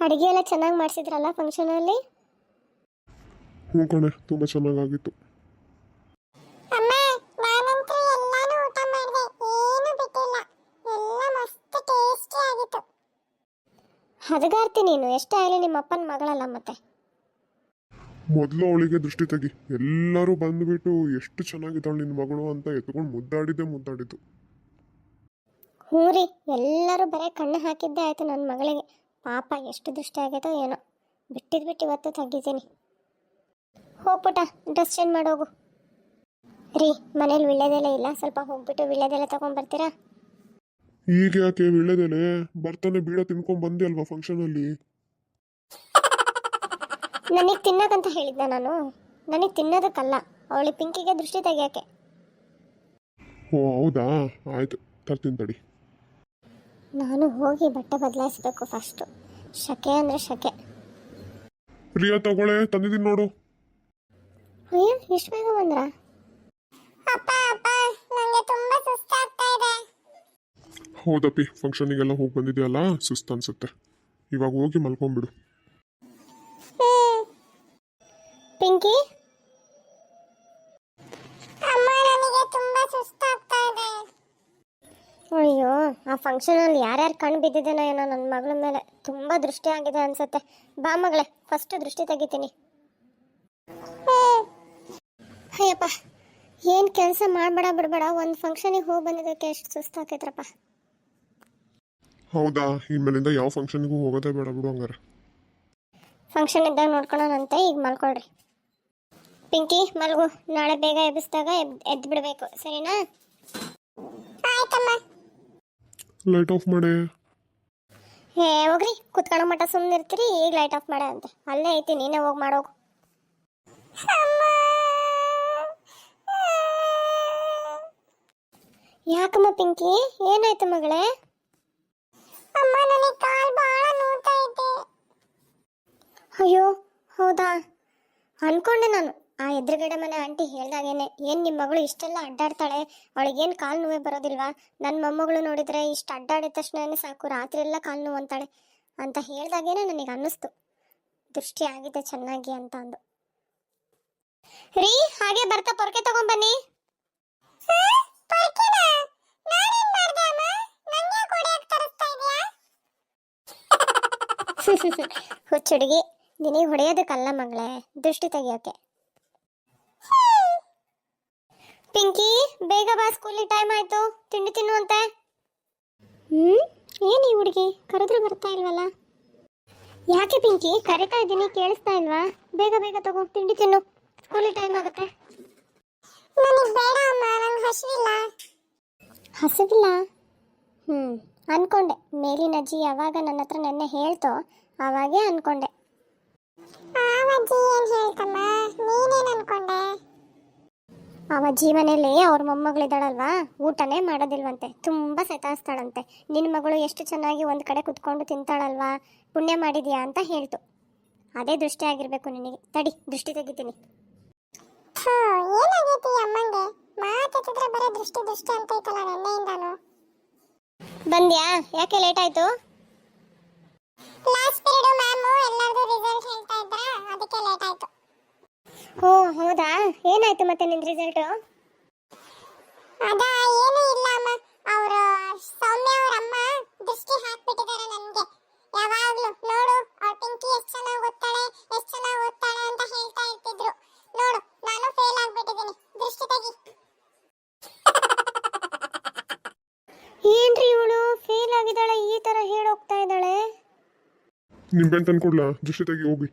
ಅಡುಗೆ ಎಲ್ಲ ಚೆನ್ನಾಗಿ ಮಾಡಿಸಿದ್ರಲ್ಲ ಫಂಕ್ಷನಲ್ಲಿ ಹ್ಞೂ ಕಣೆ ತುಂಬ ಚೆನ್ನಾಗಾಗಿತ್ತು. ಅಮ್ಮ ನಾನಂತೂ ಎಲ್ಲಾನು ಊಟ ಮಾಡಿದೆ. ಏನು ಬಿಟ್ಟಿಲ್ಲ. ಎಲ್ಲ ಮಸ್ತ್ ಟೇಸ್ಟಿ ಆಗಿತ್ತು. ಹದಗಾರ್ತಿ ನೀನು. ಎಷ್ಟೇ ಆಗಲಿ ನಿಮ್ಮ ಅಪ್ಪನ ಮಗಳಲ್ಲ ಮತ್ತೆ. ಮೊದಲು ಅವಳಿಗೆ ದೃಷ್ಟಿ ತೆಗಿ. ಎಲ್ಲರೂ ಬಂದ್ಬಿಟ್ಟು ಎಷ್ಟು ಚೆನ್ನಾಗಿದ್ದಾಳೆ ನಿನ್ನ ಮಗಳು ಅಂತ ಎತ್ಕೊಂಡು ಮುದ್ದಾಡಿದ್ದೆ ಮುದ್ದಾಡಿದ್ದು. ಹ್ಞೂ ರೀ. ಎಲ್ಲರೂ ಬರೀ ಕಣ್ಣು ಹಾಕಿದ್ದೆ ಆಯಿತು ನನ್ನ ಮಗಳಿಗೆ. ಪಾಪ ಎಷ್ಟು ದುಷ್ಟ ಆಗೈತೋ ಏನೋ. ಬಿಟ್ಟಿದ್ ಬಿಟ್ಟು ಇವತ್ತು ತಗ್ಗಿದ್ದೀನಿ. ಹೋಗ್ಬಿಟ ಡ್ರೆಸ್ ಚೇಂಜ್ ಮಾಡೋಗು ರೀ ಮನೇಲಿ ವಿಳ್ಳೆದೆಲೆ ಇಲ್ಲ. ಸ್ವಲ್ಪ ಹೋಗ್ಬಿಟ್ಟು ವಿಳ್ಳೆದೆಲೆ ತಗೊಂಡ್ಬರ್ತೀರಾ ಈಗ ಯಾಕೆ ವಿಳ್ಳೆದೆಲೆ ಬರ್ತಾನೆ ಬೀಡ ತಿನ್ಕೊಂಡ್ ಬಂದೆ ಅಲ್ವಾ ಫಂಕ್ಷನ್ ಅಲ್ಲಿ? ನನಗೆ ತಿನ್ನೋದಂತ ಹೇಳಿದ್ದೆ ನಾನು. ನನಗೆ ತಿನ್ನೋದಕ್ಕಲ್ಲ. ಅವಳಿ ಪಿಂಕಿಗೆ ದೃಷ್ಟಿ ತೆಗಿಯೋಕ್ಕೆ ಓ ಹೌದಾ? ಆಯ್ತು ತರ್ತೀನಿ ತಡಿ. ನಾನು ಹೋಗಿ ಬಟ್ಟೆ ಬದಲಾಯಿಸ್ಬೇಕು ಫಸ್ಟು ಶಕೆ ಅಂದರೆ ಶಕೆ. ಪ್ರಿಯಾ ತಗೊಳೆ ತಂದಿದ್ದೀನಿ ನೋಡು. ಅಯ್ಯೋ ಇಷ್ಟು ಬೇಗ ಬಂದ್ರಾ? ಅಪ್ಪ ಅಪ್ಪ ನನಗೆ ತುಂಬಾ ಸುಸ್ತಾಗ್ತಾ ಇದೆ. ಹೌದಪ್ಪಿ ಫಂಕ್ಷನಿಗೆಲ್ಲ ಹೋಗಿ ಬಂದಿದೆಯಲ್ಲ ಸುಸ್ತು ಅನ್ಸುತ್ತೆ. ಇವಾಗ ಹೋಗಿ ಮಲ್ಕೊಂಡ್ಬಿಡು. ಪಿಂಕಿ? ಫಂಕ್ಷನಲ್ಲಿ ಯಾರ್ಯಾರು ಕಣ್ಣು ಬಿದ್ದಿದ್ದೇನೋ ಏನೋ ನನ್ನ ಮಗಳ ಮೇಲೆ ತುಂಬ ದೃಷ್ಟಿ ಆಗಿದೆ ಅನ್ಸುತ್ತೆ. ಬಾ ಮಗಳೇ ಫಸ್ಟ್ ದೃಷ್ಟಿ ತೆಗಿತೀನಿ. ಅಯ್ಯಪ್ಪ ಏನು ಕೆಲಸ ಮಾಡಬೇಡ ಬಿಡಬೇಡ ಒಂದು ಫಂಕ್ಷನಿಗೆ ಹೋಗಿ ಬಂದಿದ್ದಕ್ಕೆ ಎಷ್ಟು ಸುಸ್ತಾಕೈತ್ರಪ್ಪ ಹೌದಾ ಇನ್ಮೇಲಿಂದ ಯಾವ ಫಂಕ್ಷನ್ಗೂ ಹೋಗೋದೇ ಬೇಡ ಬಿಡು ಹಂಗಾರೆ. ಫಂಕ್ಷನ್ ಇದ್ದಾಗ ನೋಡ್ಕೊಳ್ಳೋಣಂತೆ ಈಗ ಮಲ್ಕೊಳ್ರಿ. ಪಿಂಕಿ ಮಲ್ಗು ನಾಳೆ ಬೇಗ ಎಬ್ಬಿಸಿದಾಗ ಎದ್ದು ಬಿಡಬೇಕು ಸರಿನಾ? ಆಯ್ತಮ್ಮ. ಲೈಟ್ ಆಫ್ ಮಾಡಿ. ಹೇ ಹೋಗ್ರಿ. ಕುತ್ಕೊಳ್ಳೋ ಮಟ್ಟ ಸುಮ್ಮನೆ ಇರ್ತೀರಿ, ಈಗ ಲೈಟ್ ಆಫ್ ಮಾಡ ಅಂತ. ಅಲ್ಲೇ ಐತಿ ನೀನೇ ಹೋಗಿ ಮಾಡೋಗು ಯಾಕಮ್ಮ ಪಿಂಕಿ? ಏನಾಯ್ತು ಮಗಳೇ? ಅಮ್ಮ, ನನಗೆ ಕಾಲ್ ಬಹಳ ನೋವ್ತಾ ಇದೆ. ಅಯ್ಯೋ, ಹೌದಾ? ಅನ್ಕೊಂಡೆ ನಾನು. ಆ ಎದುರುಗಡೆ ಮನೆ ಆಂಟಿ ಹೇಳ್ದಾಗೇನೆ, ಏನು ನಿಮ್ಮ ಮಗಳು ಇಷ್ಟೆಲ್ಲ ಅಡ್ಡಾಡ್ತಾಳೆ? ಅವಳಿಗೇನು ಕಾಲು ನೋವೇ ಬರೋದಿಲ್ವಾ? ನನ್ನ ಮೊಮ್ಮಗಳು ನೋಡಿದ್ರೆ ಇಷ್ಟು ಅಡ್ಡಾಡಿದ ತಕ್ಷಣ ಸಾಕು, ರಾತ್ರಿ ಎಲ್ಲ ಕಾಲು ನೋವು ಅಂತಾಳೆ ಅಂತ ಹೇಳ್ದಾಗೇನೆ ನನಗೆ ಅನ್ನಿಸ್ತು. ದೃಷ್ಟಿ ಆಗಿದೆ ಚೆನ್ನಾಗಿ ಅಂತ ಅಂದು. ರೀ, ಹಾಗೆ ಬರ್ತಾ ಪೊರಕೆ ಇದೀಯಾ? ಹುಚ್ಚುಡುಗಿ, ನಿನಗೆ ಹೊಡೆಯೋದಕ್ಕಲ್ಲ ಮಗಳೇ, ದೃಷ್ಟಿ ತೆಗಿಯೋಕೆ. ಪಿಂಕಿ ಬೇಗ ಬಾ ಸ್ಕೂಲಿಗೆ ಟೈಮ್ ಆಯ್ತು. ತಿಂಡಿ ತಿನ್ನುವಂತೆ ಹ್ಮ್? ಏನು ಈ ಹುಡುಗಿ? ಕರೆದ್ರೆ ಬರ್ತಾ ಇಲ್ವಲ್ಲ? ಯಾಕೆ ಪಿಂಕಿ? ಕರಿತಾ ಇದ್ದೀನಿ ಕೇಳಿಸ್ತಾ ಇಲ್ವಾ? ಬೇಗ ಬೇಗ ತಗೋ ತಿಂಡಿ ತಿನ್ನು. ಸ್ಕೂಲಿಗೆ ಟೈಮ್ ಆಗುತ್ತೆ. ನನಗೆ ಬೇಡ ಅಮ್ಮ ನಂಗೆ ಹಸಿವಿಲ್ಲ. ಹಸಿವಿಲ್ಲ? ಹ್ಞೂ ಅನ್ಕೊಂಡೆ. ಮೇಲಿನ ಅಜ್ಜಿ ಯಾವಾಗ ನನ್ನ ಹತ್ರ ನೆನ್ನೆ ಹೇಳ್ತೋ ಆವಾಗೇ ಅನ್ಕೊಂಡೆ. ಆವಜ್ಜಿ ಏನ್ ಹೇಳ್ತಮ್ಮ? ನೀನೇನ್ ಅನ್ಕೊಂಡೆ? ಅವ ಜೀವನದಲ್ಲಿ ಅವ್ರ ಮೊಮ್ಮಗಳಿದ್ದಾಳಲ್ವಾ ಊಟನೇ ಮಾಡೋದಿಲ್ವಂತೆ. ತುಂಬ ಸತಾಯಿಸ್ತಾಳಂತೆ. ನಿನ್ನ ಮಗಳು ಎಷ್ಟು ಚೆನ್ನಾಗಿ ಒಂದು ಕಡೆ ಕುತ್ಕೊಂಡು ತಿಂತಾಳಲ್ವಾ? ಪುಣ್ಯ ಮಾಡಿದೀಯಾ ಅಂತ ಹೇಳ್ತು. ಅದೇ ದೃಷ್ಟಿ ಆಗಿರ್ಬೇಕು ನಿನಗೆ. ತಡಿ ದೃಷ್ಟಿ ತೆಗಿತೀನಿ. ಹಾ ಏನಾಗೈತಿ ಅಮ್ಮಂಗೆ? ಬರೀ ದೃಷ್ಟಿ ದೃಷ್ಟಿ ಅಂತ ಐತಲ್ಲ ನೆನ್ನೆಯಿಂದಾನು. ಬಂದ್ಯಾ? ಯಾಕೆ ಲೇಟ್ ಆಯ್ತು? ಲಾಸ್ಟ್ ಪೀರಿಯಡ್ ಮ್ಯಾಮ್ ಎಲ್ಲರದು ರಿಸಲ್ಟ್ ಹೇಳ್ತಾ ಇದ್ರ ಅದಕ್ಕೆ ಲೇಟ್ ಆಯ್ತು ಓ ಹೌದಾ? ಏನಾಯ್ತು ಮತ್ತೆ ನಿನ್ ರಿಸಲ್ಟು ಅದ ಏನೂ ಇಲ್ಲ ಅಮ್ಮ. ಅವರ ಸೌಮ್ಯ ಅವ್ರ ಅಮ್ಮ ದೃಷ್ಟಿ ಹಾಕ್ಬಿಟ್ಟಿದ್ದಾರೆ ನನಗೆ. ಯಾವಾಗ್ಲೂ ನೋಡು ಅವ್ರ ಪಿಂಕಿ ಎಷ್ಟು ಚೆನ್ನಾಗಿ ಓದ್ತಾಳೆ ಎಷ್ಟು ಚೆನ್ನಾಗಿ ಓದ್ತಾಳೆ ಅಂತ ಹೇಳ್ತಾ ಇರ್ತಿದ್ರು. ನೋಡು ನಾನು ಫೇಲ್ ಆಗ್ಬಿಟ್ಟಿದ್ದೀನಿ ದೃಷ್ಟಿ ತೆಗಿ. ಏನ್ರಿ ಇವಳು? ಫೇಲ್ ಆಗಿದ್ದಾಳೆ ಈ ತರ ಹೇಳೋಗ್ತಾ ಇದ್ದಾಳೆ? ನಿಂಬೆಹಣ್ಣು ತಂದ್ಕೊಡ್ಲಾ? ದೃಷ್ಟಿ ತೆಗಿ ಹೋಗಿ.